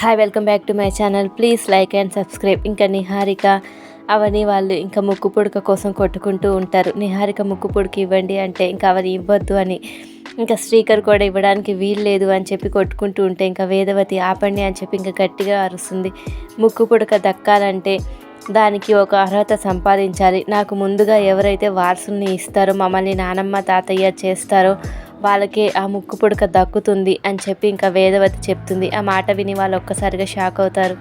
Hi welcome back to my channel please like and subscribe ఇంకా నిహారిక అవని వాళ్ళు ఇంకా ముక్కు పుడక కోసం కొట్టుకుంటూ ఉంటారు. నిహారిక ముక్కు పుడక ఇవ్వండి అంటే ఇంకా అవని ఇవ్వద్దు అని. ఇంకా స్పీకర్ కూడా ఇవ్వడానికి వీలు లేదు అని చెప్పి కొట్టుకుంటూ ఉంటే ఇంకా వేదవతి ఆపండి అని చెప్పి ఇంకా గట్టిగా అరుస్తుంది. ముక్కు పుడక దక్కాలంటే దానికి ఒక అర్హత సంపాదించాలి. నాకు ముందుగా ఎవరైతే వారసుల్ని ఇస్తారో మమ్మల్ని నానమ్మ తాతయ్య చేస్తారో వాళ్ళకి ఆ ముక్కు పుడక దక్కుతుంది అని చెప్పి ఇంకా వేదవతి చెప్తుంది. ఆ మాట విని వాళ్ళు ఒక్కసారిగా షాక్ అవుతారు.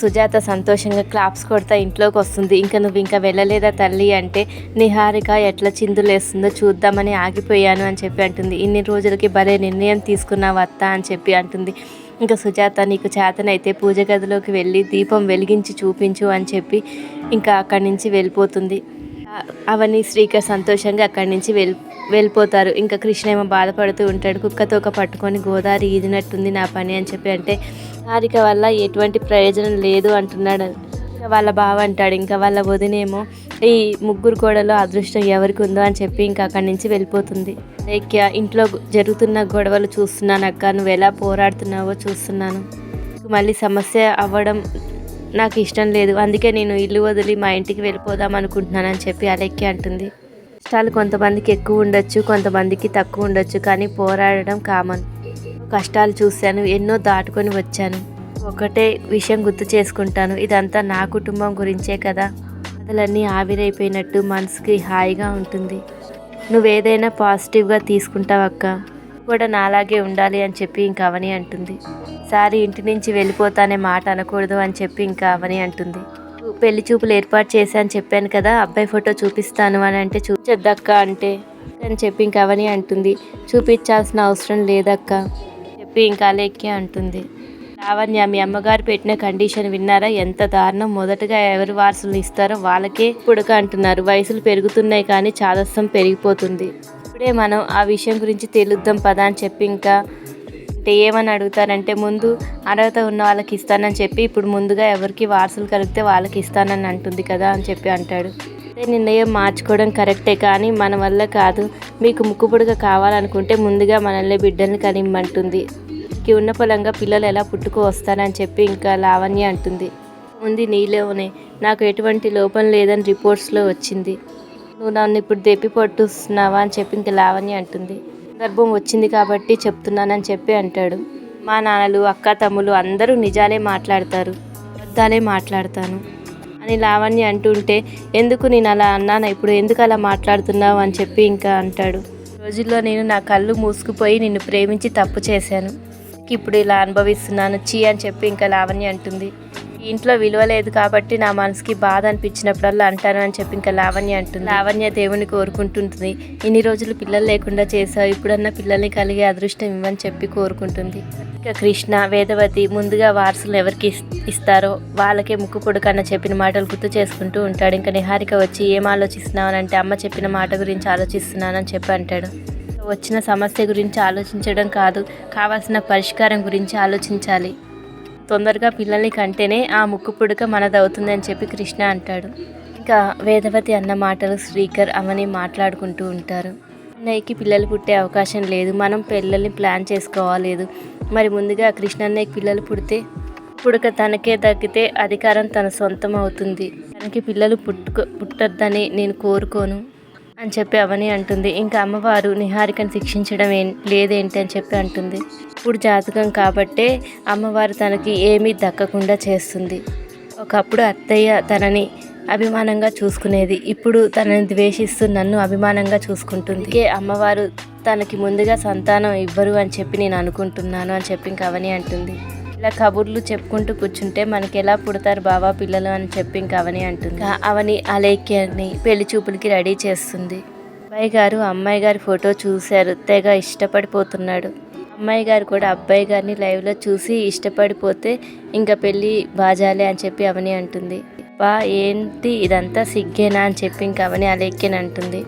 సుజాత సంతోషంగా క్లాప్స్ కొడతా ఇంట్లోకి వస్తుంది. ఇంకా నువ్వు ఇంకా వెళ్ళలేదా తల్లి అంటే నిహారిక ఎట్లా చిందులేస్తుందో చూద్దామని ఆగిపోయాను అని చెప్పి అంటుంది. ఇన్ని రోజులకి భలే నిర్ణయం తీసుకున్నావు అత్త అని చెప్పి అంటుంది. ఇంకా సుజాత నీకు చేతనైతే పూజ గదిలోకి వెళ్ళి దీపం వెలిగించి చూపించు అని చెప్పి ఇంకా అక్కడి నుంచి వెళ్ళిపోతుంది. అవన్నీ శ్రీకర్ సంతోషంగా అక్కడి నుంచి వెళ్ళి వెళ్ళిపోతారు. ఇంకా కృష్ణ ఏమో బాధపడుతూ ఉంటాడు. కుక్కతో ఒక పట్టుకొని గోదావరి ఈదినట్టుంది నా పని అని చెప్పి అంటే హారిక వల్ల ఎటువంటి ప్రయోజనం లేదు అంటున్నాడు. ఇంకా వాళ్ళ బావ అంటాడు ఇంకా వాళ్ళ వదినేమో ఈ ముగ్గురు గోడలో అదృష్టం ఎవరికి ఉందో అని చెప్పి ఇంకా అక్కడి నుంచి వెళ్ళిపోతుంది. లైక్ ఇంట్లో జరుగుతున్న గొడవలు చూస్తున్నాను అక్క. నువ్వు ఎలా పోరాడుతున్నావో చూస్తున్నాను. మళ్ళీ సమస్య అవ్వడం నాకు ఇష్టం లేదు. అందుకే నేను ఇల్లు వదిలి మా ఇంటికి వెళ్ళిపోదాం అనుకుంటున్నాను అని చెప్పి అలెక్కి అంటుంది. కష్టాలు కొంతమందికి ఎక్కువ ఉండొచ్చు కొంతమందికి తక్కువ ఉండొచ్చు కానీ పోరాడడం కామన్. కష్టాలు చూశాను ఎన్నో దాటుకొని వచ్చాను. ఒకటే విషయం గుర్తు చేసుకుంటాను ఇదంతా నా కుటుంబం గురించే కదా. బాధలన్నీ ఆవిరైపోయినట్టు మనసుకి హాయిగా ఉంటుంది. నువ్వేదైనా పాజిటివ్గా తీసుకుంటావక్క. కూడా నాలాగే ఉండాలి అని చెప్పి ఇంకా అవని అంటుంది. సారి ఇంటి నుంచి వెళ్ళిపోతానే మాట అనకూడదు అని చెప్పి ఇంకా అవని అంటుంది. పెళ్ళి చూపులు ఏర్పాటు చేశాను చెప్పాను కదా అబ్బాయి ఫోటో చూపిస్తాను అని అంటే చూపించద్దక్క అంటే అని చెప్పి ఇంకా అవని అంటుంది. చూపించాల్సిన అవసరం లేదక్క చెప్పి ఇంకా అలెక్కి అంటుంది. లావణ్య మీ అమ్మగారు పెట్టిన కండిషన్ విన్నారా? ఎంత దారుణం! మొదటగా ఎవరు వారసులు ఇస్తారో వాళ్ళకే పుడక అంటున్నారు. వయసులు పెరుగుతున్నాయి కానీ చాదస్యం పెరిగిపోతుంది. ఇప్పుడే మనం ఆ విషయం గురించి తెలుద్దాం పదా అని చెప్పి ఇంకా అంటే ఏమని అడుగుతారంటే ముందు అర్హత ఉన్న వాళ్ళకి ఇస్తానని చెప్పి ఇప్పుడు ముందుగా ఎవరికి వారసులు కలిగితే వాళ్ళకి ఇస్తానని అంటుంది కదా అని చెప్పి అంటాడు. అదే నిర్ణయం మార్చుకోవడం కరెక్టే కానీ మన వల్ల కాదు. మీకు ముక్కుపుడుగా కావాలనుకుంటే ముందుగా మనల్ని బిడ్డల్ని కనిమ్మంటుంది. కి ఉన్న పొలంగా పిల్లలు ఎలా పుట్టుకు వస్తారని చెప్పి ఇంకా లావణ్య అంటుంది. ఉంది నీలోనే. నాకు ఎటువంటి లోపం లేదని రిపోర్ట్స్లో వచ్చింది. నువ్వు నన్ను ఇప్పుడు దెప్పి పట్టుస్తున్నావా అని చెప్పి ఇంకా లావణ్య అంటుంది. సందర్భం వచ్చింది కాబట్టి చెప్తున్నానని చెప్పి అంటాడు. మా నాన్నలు అక్క తమ్ములు అందరూ నిజాలే మాట్లాడతారు. అబద్ధాలే మాట్లాడతాను అని లావణ్య అంటుంటే ఎందుకు నేను అలా అన్నాను? ఇప్పుడు ఎందుకు అలా మాట్లాడుతున్నావు? అని చెప్పి ఇంకా అంటాడు. రోజుల్లో నేను నా కళ్ళు మూసుకుపోయి నిన్ను ప్రేమించి తప్పు చేశాను. ఇప్పుడు ఇలా అనుభవిస్తున్నాను. చీ అని చెప్పి ఇంకా లావణ్య అంటుంది. ఇంట్లో విలువ లేదు కాబట్టి నా మనసుకి బాధ అనిపించినప్పుడల్లా అంటాను అని చెప్పి ఇంకా లావణ్య అంటుంది. లావణ్య దేవుని కోరుకుంటుంటుంది ఇన్ని రోజులు పిల్లలు లేకుండా చేసావు ఇప్పుడన్నా పిల్లల్ని కలిగే అదృష్టం ఇవ్వని చెప్పి కోరుకుంటుంది. ఇంకా కృష్ణ వేదవతి ముందుగా వారసులు ఎవరికి ఇస్తారో వాళ్ళకే ముక్కు పొడుకన్న చెప్పిన మాటలు గుర్తు చేసుకుంటూ ఉంటాడు. ఇంకా నిహారిక వచ్చి ఏం ఆలోచిస్తున్నావు? అని అంటే అమ్మ చెప్పిన మాట గురించి ఆలోచిస్తున్నానని చెప్పి అంటాడు. వచ్చిన సమస్య గురించి ఆలోచించడం కాదు. కావాల్సిన పరిష్కారం గురించి ఆలోచించాలి. తొందరగా పిల్లల్ని కంటేనే ఆ ముక్కు పుడక మనదవుతుందని చెప్పి కృష్ణ అంటాడు. ఇంకా వేదవతి అన్న మాటలు శ్రీకర్ అవని మాట్లాడుకుంటూ ఉంటారు. అన్నయ్యకి పిల్లలు పుట్టే అవకాశం లేదు. మనం పిల్లల్ని ప్లాన్ చేసుకోవాలేదు. మరి ముందుగా కృష్ణ అన్నయ్యకి పిల్లలు పుడితే పుడక తనకే దక్కితే అధికారం తన సొంతం అవుతుంది. తనకి పిల్లలు పుట్టుకో పుట్టొద్దని నేను కోరుకోను. అని చెప్పి అవని అంటుంది. ఇంకా అమ్మవారు నిహారికను శిక్షించడం ఏం లేదేంటి అని చెప్పి అంటుంది. ఇప్పుడు జాతకం కాబట్టే అమ్మవారు తనకి ఏమీ దక్కకుండా చేస్తుంది. ఒకప్పుడు అత్తయ్య తనని అభిమానంగా చూసుకునేది. ఇప్పుడు తనని ద్వేషిస్తూ నన్ను అభిమానంగా చూసుకుంటుంది. ఇంకే అమ్మవారు తనకి ముందుగా సంతానం ఇవ్వరు అని చెప్పి నేను అనుకుంటున్నాను అని చెప్పి ఇంకా అవని అంటుంది. ఇలా కబుర్లు చెప్పుకుంటూ కూర్చుంటే మనకి ఎలా పుడతారు బాబా పిల్లలు అని చెప్పి ఇంకా అవని అంటుంది. అవని అలేఖ్యని పెళ్ళి చూపులకి రెడీ చేస్తుంది. అబ్బాయి గారు అమ్మాయి గారి ఫోటో చూశారు. తెగ ఇష్టపడిపోతున్నాడు. అమ్మాయి గారు కూడా అబ్బాయి గారిని లైవ్లో చూసి ఇష్టపడిపోతే ఇంకా పెళ్ళి బాజాలే అని చెప్పి అవని అంటుంది. బా ఏంటి ఇదంతా సిగ్గేనా అని చెప్పి ఇంకా అవని అలేఖ్యని అంటుంది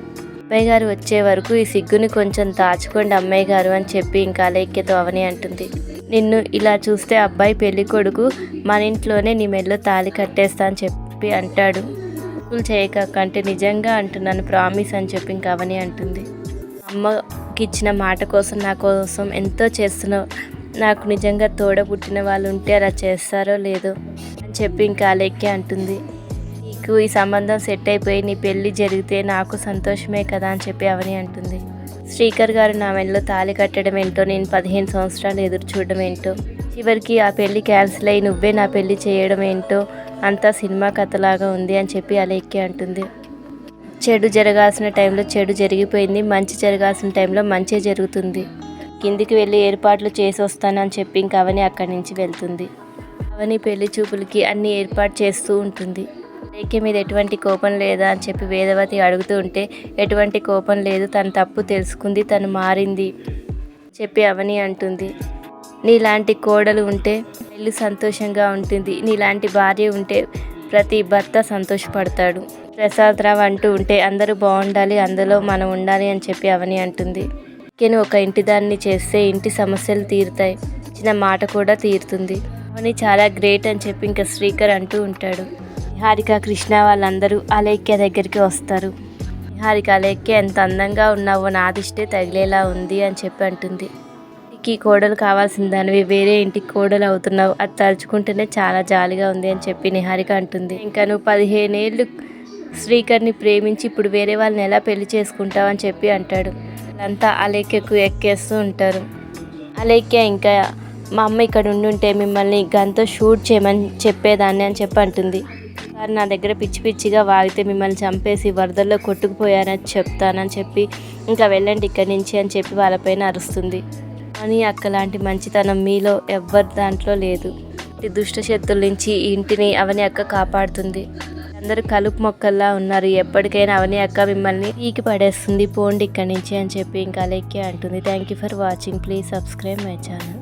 అబ్బాయి గారు వచ్చే వరకు ఈ సిగ్గుని కొంచెం దాచుకోండి అమ్మాయి గారు అని చెప్పి ఇంకా అలేఖ్యతో అవని అంటుంది. నిన్ను ఇలా చూస్తే అబ్బాయి పెళ్ళి కొడుకు మన ఇంట్లోనే నీ మెల్లో తాళి కట్టేస్తా అని చెప్పి అంటాడు. తప్పులు చేయక అంటే నిజంగా అంటున్నాను ప్రామిస్ అని చెప్పి ఇంకా అవని అంటుంది. అమ్మకి ఇచ్చిన మాట కోసం నా కోసం ఎంతో చేస్తున్నావు. నాకు నిజంగా తోడ పుట్టిన వాళ్ళు ఉంటే అలా చేస్తారో లేదో అని చెప్పి ఇంకా అలెక్కి అంటుంది. నీకు ఈ సంబంధం సెట్ అయిపోయి నీ పెళ్ళి జరిగితే నాకు సంతోషమే కదా అని చెప్పి అవని అంటుంది. శ్రీకర్ గారు నా మెడలో తాళి కట్టడం ఏంటో నేను పదిహేను సంవత్సరాలు ఎదురు చూడడం ఏంటో చివరికి ఆ పెళ్ళి క్యాన్సిల్ అయ్యి నువ్వే నా పెళ్ళి చేయడం ఏంటో అంతా సినిమా కథలాగా ఉంది అని చెప్పి అలెక్కి అంటుంది. చెడు జరగాల్సిన టైంలో చెడు జరిగిపోయింది మంచి జరగాల్సిన టైంలో మంచి జరుగుతుంది. కిందికి వెళ్ళి ఏర్పాట్లు చేసి వస్తానని చెప్పి ఇంక అవని అక్కడి నుంచి వెళ్తుంది. అవని పెళ్ళి చూపులకి అన్ని ఏర్పాటు చేస్తూ ఉంటుంది. లేకే మీద ఎటువంటి కోపం లేదా అని చెప్పి వేదవతి అడుగుతూ ఉంటే ఎటువంటి కోపం లేదు తన తప్పు తెలుసుకుంది తను మారింది చెప్పి అవని అంటుంది. నీలాంటి కోడలు ఉంటే ఇల్లు సంతోషంగా ఉంటుంది నీలాంటి భార్య ఉంటే ప్రతి భర్త సంతోషపడతాడు. ప్రసాద్ రావు అంటూ ఉంటే అందరూ బాగుండాలి అందులో మనం ఉండాలి అని చెప్పి అవని అంటుంది. నేను ఒక ఇంటి దాన్ని చేస్తే ఇంటి సమస్యలు తీరుతాయి చిన్న మాట కూడా తీరుతుంది. అవని చాలా గ్రేట్ అని చెప్పి ఇంకా శ్రీకర్ అంటూ ఉంటాడు. హారిక కృష్ణ వాళ్ళందరూ అలేఖ్య దగ్గరికి వస్తారు. హారిక అలేఖ్య ఎంత అందంగా ఉన్నావో నా దిష్టే తగిలేలా ఉంది అని చెప్పి అంటుంది. ఇంటికి కోడలు కావాల్సిన దానివి వేరే ఇంటికి కోడలు అవుతున్నావు అది తలుచుకుంటేనే చాలా జాలిగా ఉంది అని చెప్పి నిహారిక అంటుంది. ఇంకా నువ్వు పదిహేనేళ్ళు శ్రీకర్ని ప్రేమించి ఇప్పుడు వేరే వాళ్ళని ఎలా పెళ్ళి చేసుకుంటావు అని చెప్పి అంటాడు. అంతా అలేఖ్యకు ఎక్కేస్తూ ఉంటారు. అలేఖ్య ఇంకా మా అమ్మ ఇక్కడ ఉండుంటే మిమ్మల్ని గంతో షూట్ చేయమని చెప్పేదాన్ని అని చెప్పి అంటుంది. సార్ నా దగ్గర పిచ్చి పిచ్చిగా వాగితే మిమ్మల్ని చంపేసి వరదల్లో కొట్టుకుపోయారని చెప్తానని చెప్పి ఇంకా వెళ్ళండి ఇక్కడి నుంచి అని చెప్పి వాళ్ళపైన అరుస్తుంది. కానీ అక్కలాంటి మంచితనం మీలో ఎవ్వరి దాంట్లో లేదు. దుష్ట శక్తుల నుంచి ఈ ఇంటిని అవని అక్క కాపాడుతుంది. అందరూ కలుపు మొక్కల్లా ఉన్నారు. ఎప్పటికైనా అవని అక్క మిమ్మల్ని ఈకి పడేస్తుంది. పోండి ఇక్కడి నుంచి అని చెప్పి ఇంకా లెక్కే అంటుంది. Thank you for watching please subscribe my channel